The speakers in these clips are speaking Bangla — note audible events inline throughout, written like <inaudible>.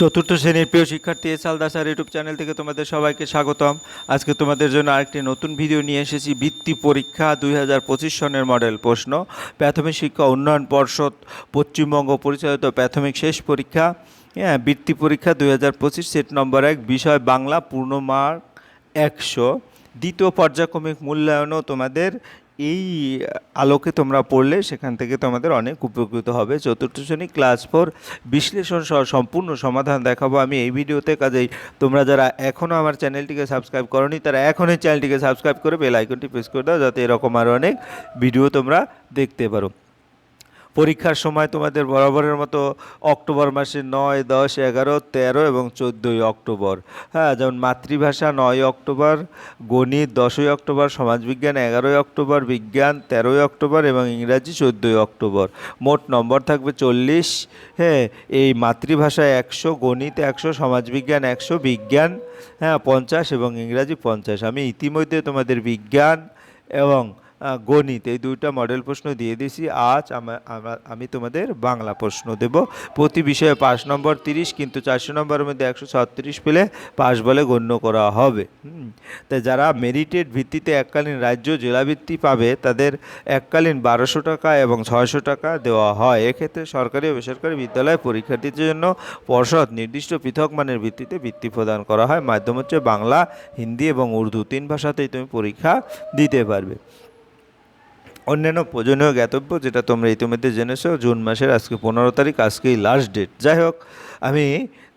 চতুর্থ শ্রেণির প্রিয় শিক্ষার্থী এস আল দাসার ইউটিউব চ্যানেল থেকে তোমাদের সবাইকে স্বাগতম। আজকে তোমাদের জন্য আরেকটি নতুন ভিডিও নিয়ে এসেছি বৃত্তি পরীক্ষা দুই হাজার পঁচিশ সনের মডেল প্রশ্ন। প্রাথমিক শিক্ষা উন্নয়ন পর্ষদ পশ্চিমবঙ্গ পরিচালিত প্রাথমিক শেষ পরীক্ষা। হ্যাঁ বৃত্তি পরীক্ষা দুই হাজার পঁচিশ সেট নম্বর এক, বিষয় বাংলা পূর্ণ মার্ক একশো। দ্বিতীয় পর্যায়ক্রমিক মূল্যায়নও তোমাদের এই আলোকে তোমরা পড়লে সেখান থেকে তোমাদের অনেক উপকৃত হবে। চতুর্থ শ্রেণি, ক্লাস ফোর, বিশ্লেষণ সহ সম্পূর্ণ সমাধান দেখাবো আমি এই ভিডিওতে। কাজেই তোমরা যারা এখনও আমার চ্যানেলটিকে সাবস্ক্রাইব করনি, তারা এখনই চ্যানেলটিকে সাবস্ক্রাইব করে বেল আইকনটি প্রেস করে দাও, যাতে এরকম আরও অনেক ভিডিও তোমরা দেখতে পারো। পরীক্ষার সময় তোমাদের বরাবরের মতো অক্টোবর মাসে নয়, দশ, এগারো, তেরো এবং চোদ্দোই অক্টোবর। হ্যাঁ যেমন মাতৃভাষা নয় অক্টোবর, গণিত দশই অক্টোবর, সমাজবিজ্ঞান এগারোই অক্টোবর, বিজ্ঞান তেরোই অক্টোবর এবং ইংরাজি চোদ্দোই অক্টোবর। মোট নম্বর থাকবে চল্লিশ। হ্যাঁ এই মাতৃভাষা একশো, গণিত একশো, সমাজবিজ্ঞান একশো, বিজ্ঞান হ্যাঁ পঞ্চাশ এবং ইংরাজি পঞ্চাশ। আমি ইতিমধ্যে তোমাদের বিজ্ঞান এবং গণিত, এই দুইটা মডেল প্রশ্ন দিয়ে দিয়েছি আজ আমা- তোমাদের বাংলা প্রশ্ন দেব। প্রতি বিষয়ে পাঁচ নম্বর তিরিশ কিন্তু চারশো নম্বরের মধ্যে একশো ছত্রিশ পেলে পাস বলে গণ্য করা হবে। তাই যারা মেরিটেড ভিত্তিতে এককালীন রাজ্য জেলাভিত্তি পাবে, তাদের এককালীন বারোশো টাকা এবং ছয়শো টাকা দেওয়া হয়। এক্ষেত্রে সরকারি ও বেসরকারি বিদ্যালয়ে পরীক্ষার্থীদের জন্য পর্ষদ নির্দিষ্ট পৃথক মানের ভিত্তিতে বৃত্তি প্রদান করা হয়। মাধ্যম হচ্ছে বাংলা, হিন্দি এবং উর্দু। তিন ভাষাতেই তুমি পরীক্ষা দিতে পারবে। অন্যান্য প্রয়োজনীয় জ্ঞাতব্য যেটা তোমরা ইতিমধ্যে জেনেছো, জুন মাসের আজকে পনেরো তারিখ, আজকেই লাস্ট ডেট যাই হোক, আমি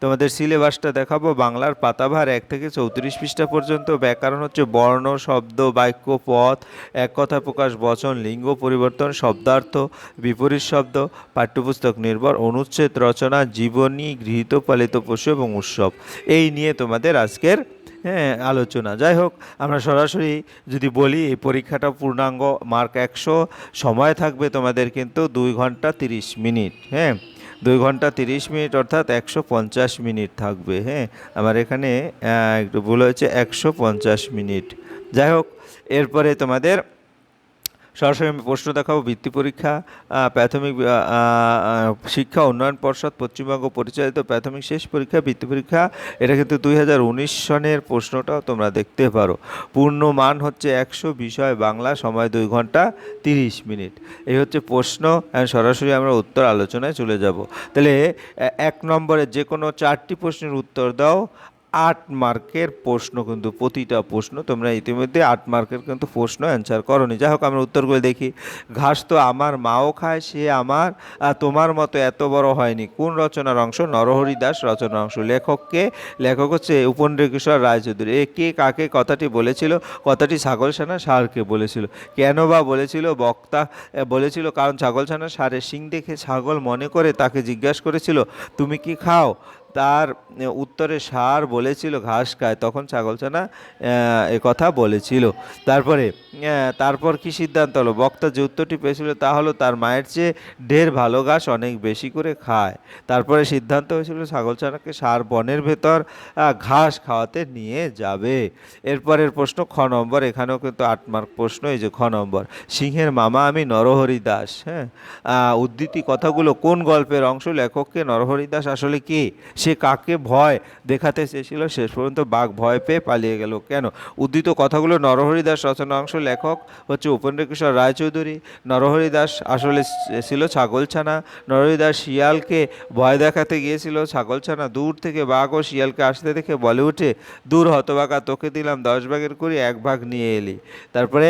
তোমাদের সিলেবাসটা দেখাবো। বাংলার পাতাভার এক থেকে চৌত্রিশ পৃষ্ঠা পর্যন্ত। ব্যাকরণ হচ্ছে বর্ণ, শব্দ, বাক্য, পথ, এক কথা প্রকাশ, বচন, লিঙ্গ পরিবর্তন, শব্দার্থ, বিপরীত শব্দ, পাঠ্যপুস্তক নির্ভর, অনুচ্ছেদ, রচনা, জীবনী, গৃহীত, পালিত পশু এবং উৎসব। এই নিয়ে তোমাদের আজকের হ্যাঁ আলোচনা। যাই হোক, আমরা সরাসরি যদি বলি, এই পরীক্ষাটা পূর্ণাঙ্গ মার্ক একশো, সময় থাকবে তোমাদের কিন্তু দুই ঘণ্টা তিরিশ মিনিট হ্যাঁ? দুই ঘণ্টা তিরিশ মিনিট অর্থাৎ একশো পঞ্চাশ মিনিট থাকবে হ্যাঁ? আমার এখানে একটু ভুল হয়েছে, একশো পঞ্চাশ মিনিট। যাই হোক, এরপরে তোমাদের সরাসরি আমি প্রশ্ন দেখাবো বৃত্তি পরীক্ষা প্রাথমিক শিক্ষা উন্নয়ন পর্ষদ, পশ্চিমবঙ্গ পরিচালিত প্রাথমিক শেষ পরীক্ষা বৃত্তি পরীক্ষা, এটা কিন্তু দুই হাজার উনিশ সনের প্রশ্নটাও তোমরা দেখতে পারো। পূর্ণ মান হচ্ছে একশো, বিষয় বাংলা, সময় দুই ঘণ্টা তিরিশ মিনিট। এই হচ্ছে প্রশ্ন সরাসরি আমরা উত্তর আলোচনায় চলে যাব। তাহলে এক নম্বরে যে কোনো চারটি প্রশ্নের উত্তর দাও আট মার্কের প্রশ্ন কিন্তু, প্রতিটা প্রশ্ন তোমরা ইতিমধ্যে আট মার্কের কিন্তু প্রশ্ন অ্যান্সার করনি। যাই হোক, আমরা উত্তরগুলো দেখি। ঘাস তো আমার, মাও খায়, সে আমার তোমার মতো এত বড় হয়নি। কোন রচনার অংশ? নরহরি দাস রচনার অংশ। লেখককে, লেখক হচ্ছে উপেন্দ্রকিশোর রায়চৌধুরী। এ কে কাকে কথাটি বলেছিল? কথাটি ছাগল সেনা সারকে বলেছিল। কেন বা বলেছিল? বক্তা বলেছিল, কারণ ছাগল সেনা সারের শিং দেখে ছাগল মনে করে তাকে জিজ্ঞাসা করেছিল, তুমি কি খাও? তার উত্তরে সার বলেছিল, ঘাস খায়, তখন ছাগলছানা, এ কথা বলেছিল। তারপরে তারপর কি সিদ্ধান্ত হলো? বক্তা যে উত্তরটি পেয়েছিল তা হলো, তার মায়ের চেয়ে ঢের ভালো ঘাস অনেক বেশি করে খায়। তারপরে সিদ্ধান্ত হয়েছিল, ছাগলছানাকে সার বনের ভেতর ঘাস খাওয়াতে নিয়ে যাবে। এরপরের প্রশ্ন, খ নম্বর, এখানেও কিন্তু আট মার্ক প্রশ্ন, এই যে খ নম্বর, সিংহের মামা আমি নরহরি দাস হ্যাঁ? উদ্ধৃতি কথাগুলো কোন গল্পের অংশ লেখককে নরহরি দাস আসলে কে? সে কাকে ভয় দেখাতে চেয়েছিল, শেষ পর্যন্ত বাঘ ভয় পেয়ে পালিয়ে গেল। কেন? উদ্ধৃত কথাগুলো নরহরি দাস রচনা অংশ লেখক হচ্ছে উপেন্দ্রকিশোর রায়চৌধুরী। নরহরি দাস আসলে ছিল ছাগলছানা। নরহরি দাস শিয়ালকে ভয় দেখাতে গিয়েছিল। ছাগলছানা দূর থেকে বাঘ ও শিয়ালকে আসতে দেখে বলে উঠে দূর হতবাকা তোকে দিলাম, দশ ভাগের করি এক ভাগ নিয়ে এলি। তারপরে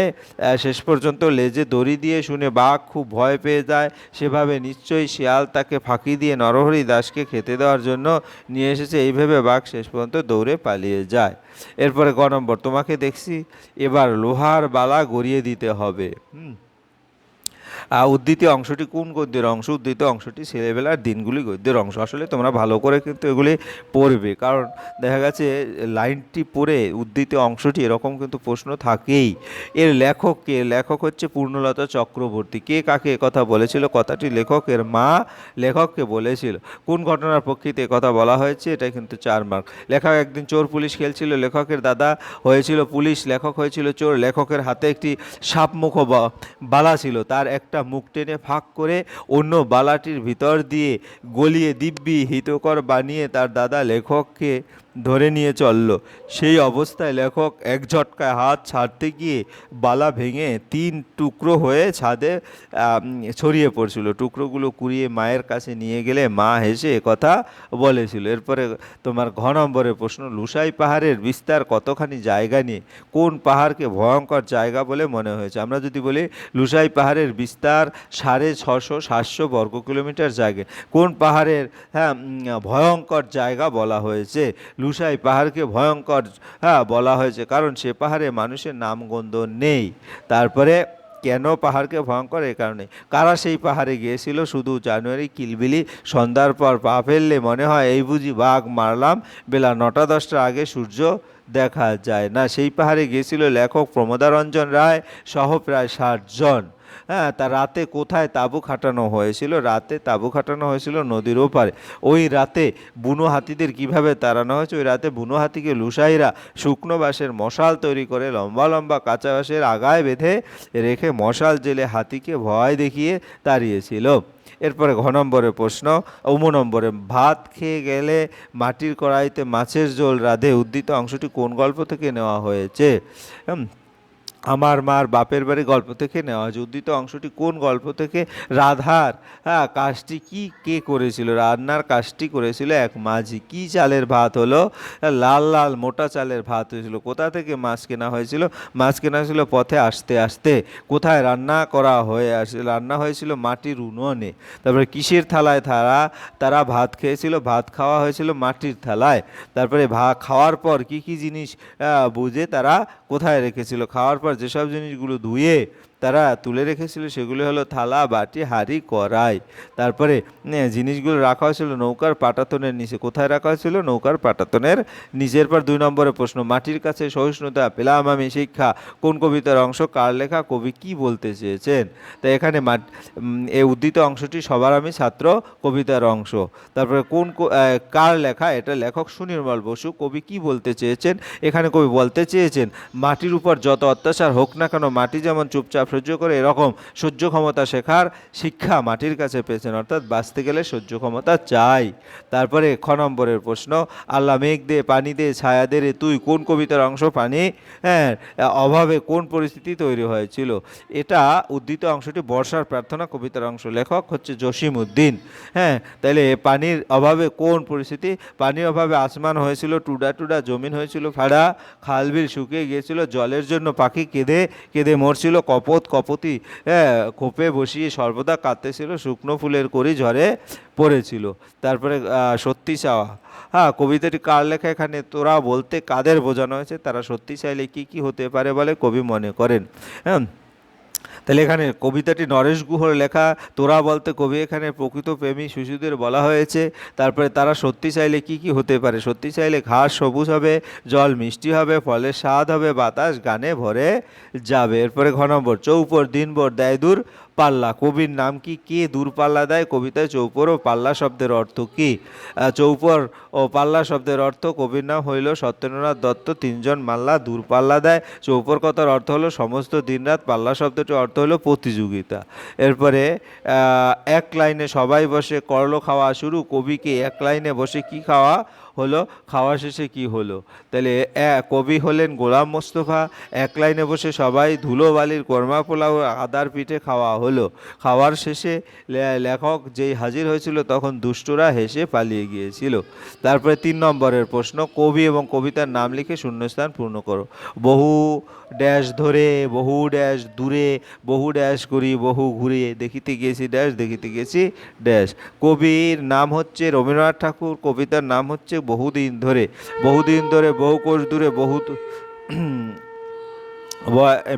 শেষ পর্যন্ত লেজে দড়ি দিয়ে শুনে বাঘ খুব ভয় পেয়ে যায়। সেভাবে নিশ্চয়ই শিয়াল তাকে ফাঁকি দিয়ে নরহরি দাসকে খেতে দেওয়ার জন্য নিয়ে এসেছে এইভাবে বাঘ শেষ পর্যন্ত দৌড়ে পালিয়ে যায়। এরপরে গ নম্বর, তোমাকে দেখছি, এবার লোহার বালা গড়িয়ে দিতে হবে। হুম। উদ্ধৃত অংশটি কোন গদ্যের অংশ? উদ্ধৃত অংশটি ছেলেবেলার দিনগুলি গদ্যের অংশ। আসলে তোমরা ভালো করে কিন্তু এগুলি পড়বে। কারণ দেখা গেছে লাইনটি পড়ে উদ্ধৃত অংশটি এরকম কিন্তু প্রশ্ন থাকেই। এর লেখক কে? লেখক হচ্ছে পূর্ণলতা চক্রবর্তী। কে কাকে কথা বলেছিল? কথাটি লেখকের মা লেখককে বলেছিল। কোন ঘটনার প্রেক্ষিতে এ কথা বলা হয়েছে? এটা কিন্তু চার মার্ক। লেখক একদিন চোর পুলিশ খেলছিল। লেখকের দাদা হয়েছিল পুলিশ। লেখক হয়েছিল চোর। লেখকের হাতে একটি সাপমুখ বালা ছিল। তার এক একটা মুখ টেনে ফাঁক করে অন্য বালাটির ভিতর দিয়ে গলিয়ে দিব্যি হিতকর বানিয়ে তার দাদা লেখককে ধরে নিয়ে চলল। সেই অবস্থায় লেখক এক ঝটকায় হাত ছাড়তে গিয়ে বালা ভেঙে তিন টুকরো হয়ে ছাদে ছড়িয়ে পড়ছিল। টুকরোগুলো কুড়িয়ে মায়ের কাছে নিয়ে গেলে মা হেসে কথা বলেছিল। এরপরে তোমার ঘ নম্বরের প্রশ্ন, লুসাই পাহাড়ের বিস্তার কতখানি জায়গা নিয়ে? কোন পাহাড়কে ভয়ঙ্কর জায়গা বলে মনে হয়েছে? আমরা যদি বলি, লুসাই পাহাড়ের বিস্তার সাড়ে ছশো সাতশো বর্গ কিলোমিটার জায়গা। কোন পাহাড়ের হ্যাঁ ভয়ঙ্কর জায়গা বলা হয়েছে? লুসাই পাহাড়কে ভয়ঙ্কর হ্যাঁ বলা হয়েছে, কারণ সে পাহাড়ে মানুষের নামগন্ধ নেই। তারপরে কেন পাহাড়কে ভয়ঙ্কর? এই কারণে। কারা সেই পাহাড়ে গিয়েছিল? শুধু জানুয়ারি কিলবিলি সন্ধ্যার পর পা ফেললে মনে হয়, এই বুঝি বাঘ মারলাম, বেলা নটা দশটার আগে সূর্য দেখা যায়। না, সেই পাহাড়ে গিয়েছিল লেখক প্রমোদারঞ্জন রায়, সহ প্রায় ষাট জন। হ্যাঁ তা রাতে কোথায় তাঁবু খাটানো হয়েছিল? রাতে তাঁবু খাটানো হয়েছিল নদীর ওপারে। ওই রাতে বুনো হাতিদের কীভাবে তাড়ানো হয়েছে? ওই রাতে বুনো হাতিকে লুসাইরা শুকনো বাঁশের মশাল তৈরি করে লম্বা লম্বা কাঁচা বাঁশের আগায় বেঁধে রেখে মশাল জেলে হাতিকে ভয় দেখিয়ে তাড়িয়েছিল। এরপরে ঘ নম্বরে প্রশ্ন, উম নম্বরে, ভাত খেয়ে গেলে মাটির কড়াইতে মাছের ঝোল রাধে? উদ্দিত অংশটি কোন গল্প থেকে নেওয়া হয়েছে? আমার মার বাপের বাড়ি গল্প থেকে নেওয়া হয়েছে। অংশটি কোন গল্প থেকে? রাধার। হ্যাঁ কাজটি কি কে করেছিল? রান্নার কাজটি করেছিল এক মাঝি। কি চালের ভাত হলো? লাল লাল মোটা চালের ভাত হয়েছিল। কোথা থেকে মাছ কেনা হয়েছিল? মাছ কেনা হয়েছিল পথে আসতে আসতে। কোথায় রান্না করা হয়ে আসে? রান্না হয়েছিল মাটির উনুনে। তারপরে কিসের থালায় তারা তারা ভাত খেয়েছিল? ভাত খাওয়া হয়েছিল মাটির থালায়। তারপরে ভা, খাওয়ার পর কি কি জিনিস বুঝে তারা কোথায় রেখেছিল? খাওয়ার পর যেসব জিনিসগুলো ধুয়ে তারা তুলে রেখেছিল সেগুলো হলো থালা, বাটি, হাড়ি, কড়াই। তারপরে জিনিসগুলো রাখা হয়েছিল নৌকার পাটাতনের নিচে। কোথায় রাখা হয়েছিল? নৌকার পাটাতনের নিচের পর দুই নম্বরের প্রশ্ন, মাটির কাছে সহিষ্ণুতা, পেলাম আমি শিক্ষা। কোন কবিতার অংশ, কার লেখা, কবি কি বলতে চেয়েছেন? তো এখানে এই উদ্ধৃত অংশটি সবার আমি ছাত্র কবিতার অংশ। তারপরে, কোন কার লেখা? এটা লেখক সুনির্মল বসু। কবি কি বলতে চেয়েছেন? এখানে কবি বলতে চেয়েছেন, মাটির উপর যত অত্যাচার হোক না কেন, মাটি যেমন চুপচাপ সহ্য করে এরকম সহ্য ক্ষমতা শেখার শিক্ষা মাটির কাছে পেয়েছেন। অর্থাৎ বাঁচতে গেলে সহ্য ক্ষমতা চাই। তারপরে খ নম্বরের প্রশ্ন, আল্লাহ মেঘ দে পানি দে ছায়া দে রে, তুই কোন কবিতার অংশ পানি? হ্যাঁ অভাবে কোন পরিস্থিতি তৈরি হয়েছিল? এটা উদ্ধৃত অংশটি বর্ষার প্রার্থনা কবিতার অংশ। লেখক হচ্ছে জসিম উদ্দিন। হ্যাঁ তাহলে পানির অভাবে কোন পরিস্থিতি? পানির অভাবে আসমান হয়েছিল, টুডা টুডা, জমিন হয়েছিল, ফাড়া খালবিল শুকিয়ে গিয়েছিল, জলের জন্য পাখি কেঁদে কেঁদে মরছিল, কপত কপতি হ্যাঁ কোপে বসিয়ে সর্বদা কাঁদতেছিল, শুকনো ফুলের করি ঝরে পড়েছিল। তারপরে সত্যি চাওয়া। হ্যাঁ কবিতাটি কার লেখা এখানে? তোরা বলতে কাদের বোঝানো হয়েছে? তারা সত্যি চাইলে কি কি হতে পারে বলে কবি মনে করেন। হ্যাঁ তাহলে এখানে কবিতাটি নরেশ গুহর লেখা, তোরা বলতে কবি এখানে প্রকৃত প্রেমী শিশুদের বলা হয়েছে। তারপরে তারা সত্যি চাইলে কি কি হতে পারে? সত্যি চাইলে ঘাস সবুজ হবে, জল মিষ্টি হবে, ফলের স্বাদ হবে, বাতাস গানে ভরে যাবে। এরপরে ঘ নম্বর, চৌপর, দিনভর, দেয় দূর পাল্লা কবির নাম কি? কে দূর পাল্লা দেয়? কবিতায় চৌপর ও পাল্লা শব্দের অর্থ কি? চৌপর ও পাল্লা শব্দের অর্থ কবির নাম হইল সত্যেন্দ্রনাথ দত্ত, তিনজন মাল্লা দূর পাল্লা দেয়। চৌপর কথার অর্থ হলো সমস্ত দিনরাত পাল্লা শব্দটির অর্থ হলো প্রতিযোগিতা। এরপরে এক লাইনে সবাই বসে করল খাওয়া শুরু। কবিকে এক লাইনে বসে কি খাওয়া? হলো, খাওয়া শেষে কি হলো? তাহলে কবি হলেন গোলাম মোস্তফা, এক লাইনে বসে সবাই ধুলো বালির কর্মা পোলাও আদার পিঠে খাওয়া হলো। খাওয়ার শেষে লেখক যেই হাজির হয়েছিল তখন দুষ্টরা হেসে পালিয়ে গিয়েছিল। তারপরে তিন নম্বরের প্রশ্ন, কবি এবং কবিতার নাম লিখে শূন্যস্থান পূর্ণ করো। বহু ড্যাশ ধরে, বহু ড্যাশ দূরে, বহু ড্যাশ করি, বহু ঘুরে, দেখিতে গিয়েছি ড্যাশ, দেখিতে গেছি ড্যাশ। কবির নাম হচ্ছে রবীন্দ্রনাথ ঠাকুর, কবিতার নাম হচ্ছে বহুদিন ধরে বহুদিন ধরে, বহু কোষ দূরে, বহু <clears throat>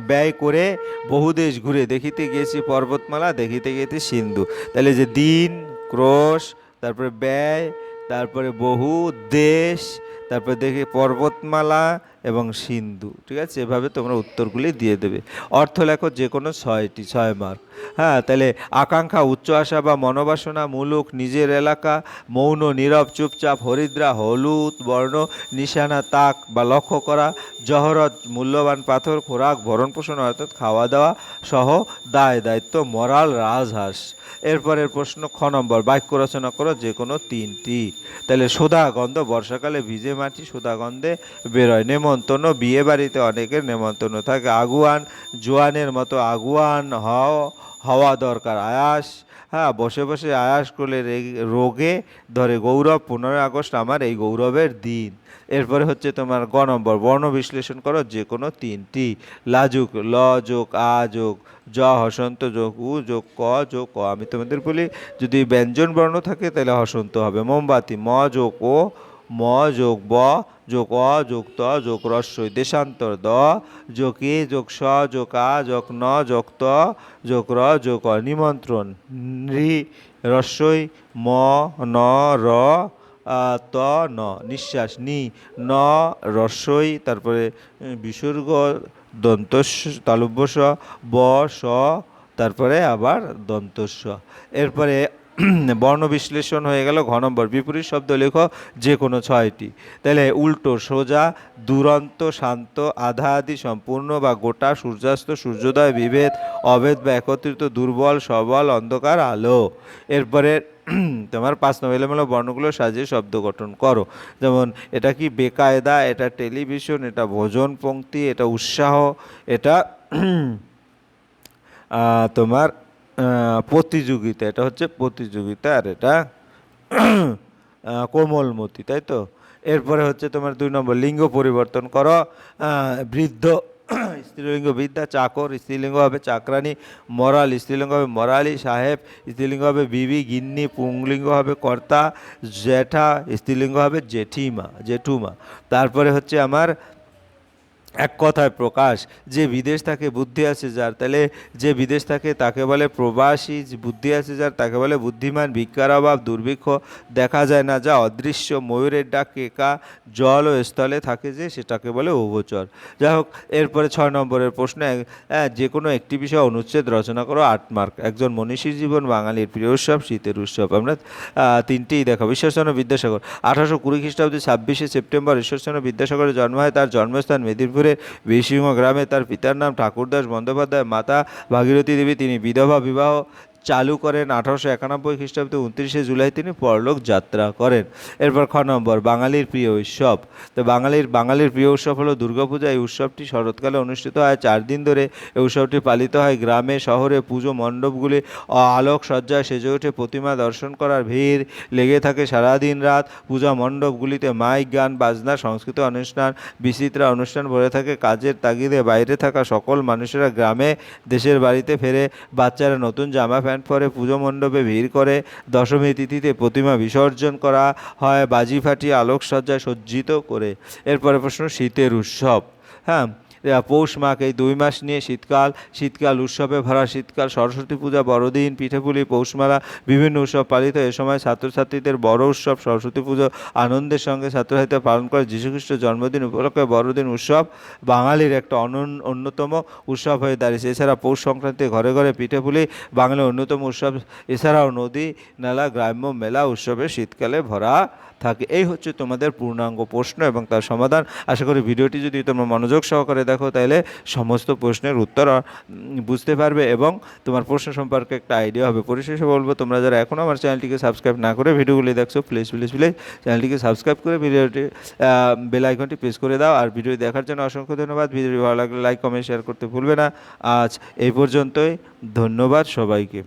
ব্যয় করে বহু দেশ ঘুরে, দেখিতে গিয়েছি পর্বতমালা, দেখিতে গিয়েছি সিন্ধু। তাহলে যে দিন, ক্রোশ, তারপরে ব্যয়, তারপরে বহু দেশ, তারপরে দেখি পর্বতমালা এবং সিন্ধু। ঠিক আছে? এভাবে তোমরা উত্তরগুলি দিয়ে দেবে। অর্থ লেখো যে কোনো ছয়টি, ছয় মার্ক। হ্যাঁ তাহলে আকাঙ্ক্ষা উচ্চ আশা বা মনোবাসনা মূলক নিজের এলাকা, মৌন, নীরব, চুপচাপ, হরিদ্রা, হলুদ, বর্ণ, নিশানা, তাক বা লক্ষ্য করা, জহরত, মূল্যবান পাথর, খোরাক ভরণ পোষণ অর্থাৎ খাওয়া দাওয়া সহ দায়, দায়িত্ব, মরাল রাজহাঁস। এরপরের প্রশ্ন, খ নম্বর, বাক্য রচনা করো যে কোনো তিনটি। তাহলে সোদা গন্ধ বর্ষাকালে ভিজে মাটি সোদা গন্ধে বেরোয়। নেমন্তন্ন বিয়ে বাড়িতে অনেকের নেমন্তন্ন থাকে। আগুয়ান, জোয়ানের মতো আগুয়ান হও হওয়া দরকার। আয়াস হ্যাঁ বসে বসে আয়াস করলে রোগে ধরে গৌরব, পনেরোই আগস্ট আমার এই গৌরবের দিন। এরপরে হচ্ছে তোমার গ নম্বর, বর্ণ বিশ্লেষণ করো যে কোনো তিনটি। লাজুক, ল যোগ, আ যোগ, জ, হসন্ত যোগ, উ যোগ, ক যোগ, ক। আমি তোমাদের বলি, যদি ব্যঞ্জন বর্ণ থাকে তাহলে হসন্ত হবে। মোমবাতি, ম যোগ, ও ম যোগ ব, যোগ অ, যোগ ত, যোগ রস্বই দেশান্তর দ, যোগ এ, যোগ স, যোগ আ, যোগ ন, যোগ ত, যোগ র, যোগ অ, নিমন্ত্রণ। নৃ রস্বই ম, ন, র ত, ন, নিঃশ্বাস, নি, ন রস্বই তারপরে বিসর্গ, দন্তস্ব তালব্যস ব, স, তারপরে আবার দন্তস্ব। এরপরে <clears throat> বর্ণ বিশ্লেষণ হয়ে গেল ঘ নম্বর। বিপরীত শব্দ লেখো যে কোনো ছয়টি। তাহলে উল্টো সোজা, দুরন্ত, শান্ত, আধা আধি সম্পূর্ণ বা গোটা, সূর্যাস্ত, সূর্যোদয়, বিভেদ অভেদ বা একত্রিত, দুর্বল, সবল, অন্ধকার, আলো। এরপরে <clears throat> তোমার পাঁচ নম্বর এলোমেলো বর্ণগুলো সাজিয়ে শব্দ গঠন করো। যেমন, এটা কি বেকায়দা, এটা টেলিভিশন, এটা ভোজন পঙ্ক্তি, এটা উৎসাহ, এটা <clears throat> তোমার প্রতিযোগিতা, এটা হচ্ছে প্রতিযোগিতা আর এটা কোমলমতি, তাই তো? এরপরে হচ্ছে তোমার দুই নম্বর, লিঙ্গ পরিবর্তন করো। বৃদ্ধ, স্ত্রীলিঙ্গ বিদ্যা চাকর, স্ত্রীলিঙ্গ হবে চাকরানি, মরাল, স্ত্রীলিঙ্গ হবে মরালি, সাহেব, স্ত্রীলিঙ্গ হবে বিবি, গিন্নি, পুংলিঙ্গ হবে কর্তা, জ্যাঠা, স্ত্রীলিঙ্গ হবে জেঠিমা, জেঠুমা। তারপরে হচ্ছে আমার এক কথায় প্রকাশ, যে বিদেশ থাকে বুদ্ধি আছে যার, তাহলে যে বিদেশ থাকে তাকে বলে প্রবাসী বুদ্ধি আছে যার, তাকে বলে বুদ্ধিমান, ভিক্ষার অভাব, দুর্ভিক্ষ দেখা যায় না। যা অদৃশ্য, ময়ূরের ডাক, কেকা, জল ও স্থলে থাকে যে সেটাকে বলে উভচর। যাই হোক, এরপরে ছয় নম্বরের প্রশ্ন যে কোনো একটি বিষয় অনুচ্ছেদ রচনা করো, আট মার্ক। একজন মনীষীর জীবন, বাঙালির প্রিয় উৎসব, শীতের উৎসব। আমরা তিনটেই দেখাবো। ঈশ্বরচন্দ্র বিদ্যাসাগর, আঠারোশো কুড়ি খ্রিস্টাব্দে ছাব্বিশে সেপ্টেম্বর, ঈশ্বরচন্দ্র বিদ্যাসাগরের জন্ম হয়, তার জন্মস্থান মেদিনীপুরের বীরসিংহ গ্রামে তার পিতার নাম ঠাকুরদাস বন্দ্যোপাধ্যায় মাতা ভাগীরথী দেবী তিনি বিধবা বিবাহ চালু করেন আঠারোশো একানব্বই খ্রিস্টাব্দে উনত্রিশে জুলাই তিনি পরলোক যাত্রা করেন। এরপর খ নম্বর, বাঙালির প্রিয় উৎসব। তো বাঙালির বাঙালির প্রিয় উৎসব হলো দুর্গাপূজা। এই উৎসবটি শরৎকালে অনুষ্ঠিত হয়। চার দিন ধরে এই উৎসবটি পালিত হয়। গ্রামে, শহরে, পুজো মণ্ডপগুলি আলোক সজ্জায় সেজে ওঠে। প্রতিমা দর্শন করার ভিড় লেগে থাকে সারাদিন রাত। পূজা মণ্ডপগুলিতে মাইক, গান, বাজনা, সংস্কৃত অনুষ্ঠান, বিচিত্রা অনুষ্ঠান ভরে থাকে। কাজের তাগিদে বাইরে থাকা সকল মানুষেরা গ্রামে, দেশের বাড়িতে ফেরে বাচ্চারা নতুন জামা প্যান্ট পরে পুজো মণ্ডপে ভিড় করে দশমী তিথিতে প্রতিমা বিসর্জন করা হয়, বাজি ফাটিয়ে আলোকসজ্জায় সজ্জিত করে। এরপরে প্রশ্ন, শীতের উৎসব। হ্যাঁ পৌষ মাঘ এই দুই মাস নিয়ে শীতকাল শীতকাল উৎসবে ভরা শীতকাল, সরস্বতী পূজা, বড়দিন, পিঠেপুলি, পৌষমেলা, বিভিন্ন উৎসব পালিত। এ সময় ছাত্রছাত্রীদের বড় উৎসব সরস্বতী পুজো, আনন্দের সঙ্গে ছাত্রছাত্রীরা পালন করে। যীশুখ্রিস্টের জন্মদিন উপলক্ষে বড়দিন উৎসব বাঙালির একটা অন্যতম উৎসব হয়ে দাঁড়িয়েছে। এছাড়া পৌষ সংক্রান্তি ঘরে ঘরে পিঠেপুলি বাঙালির অন্যতম উৎসব। এছাড়াও নদী, নালা, গ্রাম্য, মেলা উৎসবে শীতকালে ভরা থাকে। এই হচ্ছে তোমাদের পূর্ণাঙ্গ প্রশ্ন এবং তার সমাধান। আশা করি ভিডিওটি যদি তোমরা মনোযোগ সহকারে দেখো তাহলে সমস্ত প্রশ্নের উত্তর বুঝতে পারবে এবং তোমার প্রশ্ন সম্পর্কে একটা আইডিয়া হবে। পরিশেষে বলব, তোমরা যারা এখনও আমার চ্যানেলটিকে সাবস্ক্রাইব না করে ভিডিওগুলি দেখছ প্লিজ প্লিজ প্লিজ চ্যানেলটিকে সাবস্ক্রাইব করে ভিডিওটি বেল আইকনটি প্রেস করে দাও। আর ভিডিও দেখার জন্য অসংখ্য ধন্যবাদ। ভিডিওটি ভালো লাগলে লাইক কমেন্ট শেয়ার করতে ভুলবে না। আজ এই পর্যন্তই। ধন্যবাদ সবাইকে।